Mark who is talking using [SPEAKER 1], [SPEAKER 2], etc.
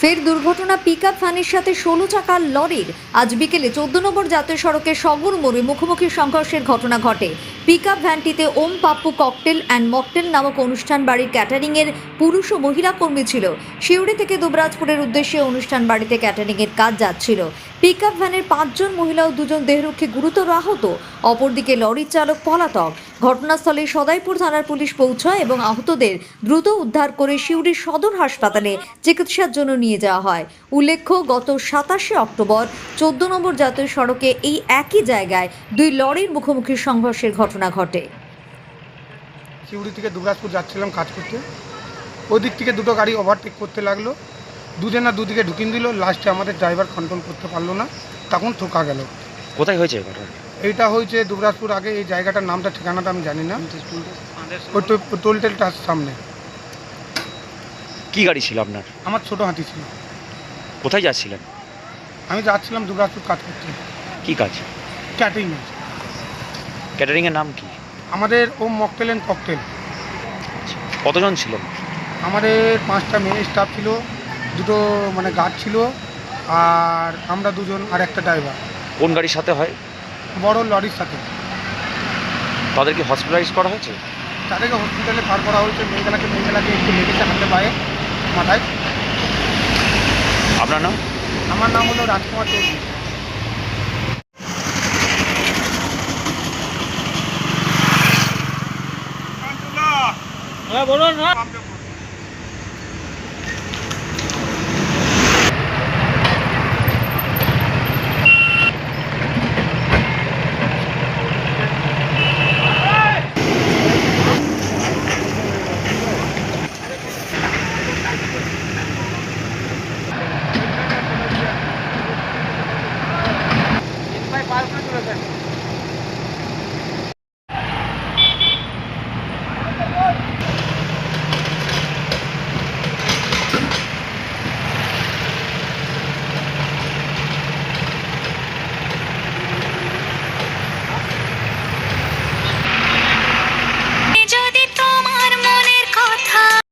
[SPEAKER 1] ফের দুর্ঘটনা pick up ভ্যানের সাথে ষোলো চাকার লরির আজ বিকেলে চোদ্দ নম্বর জাতীয় সড়কে সগর মোড়ে মুখোমুখি সংঘর্ষের ঘটনা ঘটে। Pickup ভ্যানটিতে Om Pappu cocktail and mocktail নামক অনুষ্ঠান বাড়ির ক্যাটারিংয়ের পুরুষ ও মহিলা কর্মী ছিল। শিউড়ি থেকে দুবরাজপুরের উদ্দেশ্যে অনুষ্ঠান বাড়িতে ক্যাটারিংয়ের কাজ যাচ্ছিল। পিকআপ ভ্যানের পাঁচজন মহিলা ও দুজন দেহরক্ষী গুরুতর আহত। অপরদিকে লরির চালক পলাতক। ঘটনাস্থলে সদাইপুর থানার পুলিশ পৌঁছায় এবং আহতদের দ্রুত উদ্ধার করে সিউড়ির সদর হাসপাতালে চিকিৎসার জন্য নিয়ে যাওয়া হয়। উল্লেখ্য, গত সাতাশে অক্টোবর চোদ্দ নম্বর জাতীয় সড়কে এই একই জায়গায় দুই লরির মুখোমুখি সংঘর্ষের ঘটনা ঘটে।
[SPEAKER 2] শিউড়ি থেকে দুবরাজপুর যাচ্ছিলাম কাজ করতে। ওই দিক থেকে দুটো গাড়ি ওভারটেক করতে লাগল। দুজনা দুদিকে ঢুকিন দিল। লাস্টে আমাদের ড্রাইভার কন্ট্রোল করতে পারল না। তখন ঠোকা গেল।
[SPEAKER 3] কোথায় হয়েছে এই ঘটনা?
[SPEAKER 2] এইটা হয়েছে দুবরাজপুর আগে। এই জায়গাটার নামটা ঠিকানাটা আমি জানি না। ওই টোল টেলটার সামনে।
[SPEAKER 3] কি গাড়ি ছিল আপনার?
[SPEAKER 2] আমার ছোট হাতি ছিল।
[SPEAKER 3] কোথায় যাচ্ছিলেন?
[SPEAKER 2] আমি যাচ্ছিলাম দুবরাজপুর কাজ করতে।
[SPEAKER 3] কি কাজ?
[SPEAKER 2] ক্যাটারিং
[SPEAKER 3] ক্যাটারিং এর নাম কি?
[SPEAKER 2] আমাদের ওম মকটেল অ্যান্ড ককটেল।
[SPEAKER 3] কতজন ছিলেন
[SPEAKER 2] আমাদের পাঁচটা মেয়ে স্টাফ ছিল দুটো মানে গার্ড ছিল আর আমরা দুজন আর একটা ড্রাইভার
[SPEAKER 3] কোন গাড়ির সাথে হয়?
[SPEAKER 2] বড় লরির সাথে।
[SPEAKER 3] তাদেরকে হসপিটালাইজ করা হয়েছে?
[SPEAKER 2] তাদেরকে হসপিটালে পার করা হয়েছে মেয়েগুলাকে মেয়েগুলাকে একটু লেগেছে হাতে পায়ে মাথায়।
[SPEAKER 3] আপনার নাম?
[SPEAKER 2] আমার নাম হলো রাজকুমার চৌধুরী।
[SPEAKER 4] હા બોલો Thank you.